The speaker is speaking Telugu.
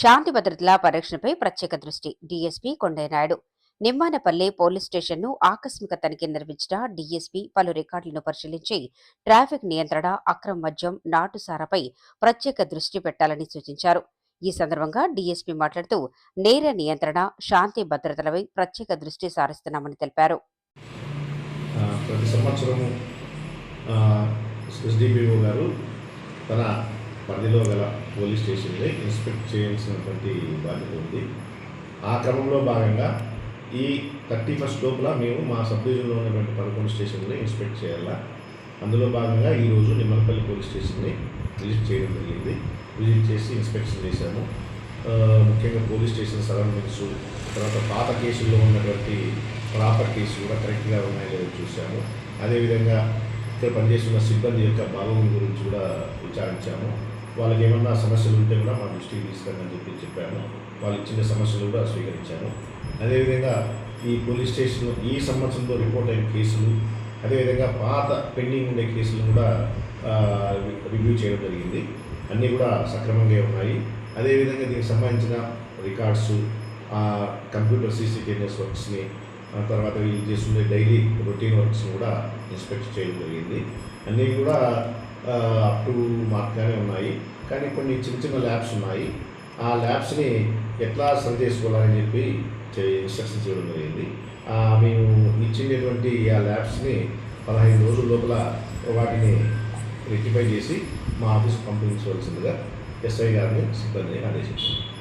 శాంతి భద్రతల పరిరక్షణపై ప్రత్యేక దృష్టి. డీఎస్పీ కొండయ్యనాయుడు. నిమ్మానపల్లి పోలీస్ స్టేషన్ను ఆకస్మిక తనిఖీ నిర్వహించిన డీఎస్పీ పలు రికార్డులను పరిశీలించి ట్రాఫిక్ నియంత్రణ అక్రమ మద్యం నాటుసారాపై ప్రత్యేక దృష్టి పెట్టాలని సూచించారు. ఈ సందర్భంగా డీఎస్పీ మాట్లాడుతూ నేర నియంత్రణ శాంతి భద్రతలపై ప్రత్యేక దృష్టి సారిస్తున్నామని తెలిపారు. ప్రతి సంవత్సరము గారు తన పరిధిలో గల పోలీస్ స్టేషన్ని ఇన్స్పెక్ట్ చేయాల్సినటువంటి బాధ్యత ఉంది. ఆ క్రమంలో భాగంగా ఈ థర్టీ ఫస్ట్ లోపల మేము మా సబ్ డివిజన్లో ఉన్నటువంటి పదకొండు స్టేషన్లు ఇన్స్పెక్ట్ చేయాలా. అందులో భాగంగా ఈరోజు నిమ్మలపల్లి పోలీస్ స్టేషన్ని విజిట్ చేయడం జరిగింది. విజిట్ చేసి ఇన్స్పెక్షన్ చేశాము. ముఖ్యంగా పోలీస్ స్టేషన్ సరౌండింగ్స్ తర్వాత పాత కేసుల్లో ఉన్నటువంటి ప్రాపర్టీస్ కూడా కరెక్ట్గా ఉన్నాయో లేదో చూసాము అదేవిధంగా ఇక్కడ పనిచేస్తున్న సిబ్బంది యొక్క భావం గురించి కూడా విచారించాము. వాళ్ళకి ఏమన్నా సమస్యలు ఉంటే కూడా మా దృష్టికి తీసుకురని చెప్పి చెప్పాను వాళ్ళు ఇచ్చిన సమస్యలు కూడా స్వీకరించాను అదేవిధంగా ఈ పోలీస్ స్టేషన్ ఈ సంవత్సరంలో రిపోర్ట్ అయిన కేసులు అదేవిధంగా పాత పెండింగ్ ఉండే కేసులు కూడా రివ్యూ చేయడం జరిగింది. అన్నీ కూడా సక్రమంగా ఉన్నాయి. అదేవిధంగా దీనికి సంబంధించిన రికార్డ్స్ కంప్యూటర్ సీసీ కెమెరాస్ వర్క్స్ని తర్వాత వీళ్ళు చేస్తుండే డైలీ రొటీన్ వర్క్స్ని కూడా ఇన్స్పెక్ట్ చేయడం జరిగింది. అన్నీ కూడా అప్ టు మార్క్గానే ఉన్నాయి. కానీ కొన్ని చిన్న చిన్న ల్యాబ్స్ ఉన్నాయి. ఆ ల్యాబ్స్ని ఎట్లా సరి చేసుకోవాలని చెప్పి ఇన్స్ట్రక్షన్ చేయడం జరిగింది. మేము ఇచ్చినటువంటి ఆ ల్యాబ్స్ని పదహైదు రోజుల లోపల వాటిని రెక్టిఫై చేసి మా ఆఫీస్ పంపించవలసిందిగా ఎస్ఐ గారిని సిబ్బందిని ఆదేశించారు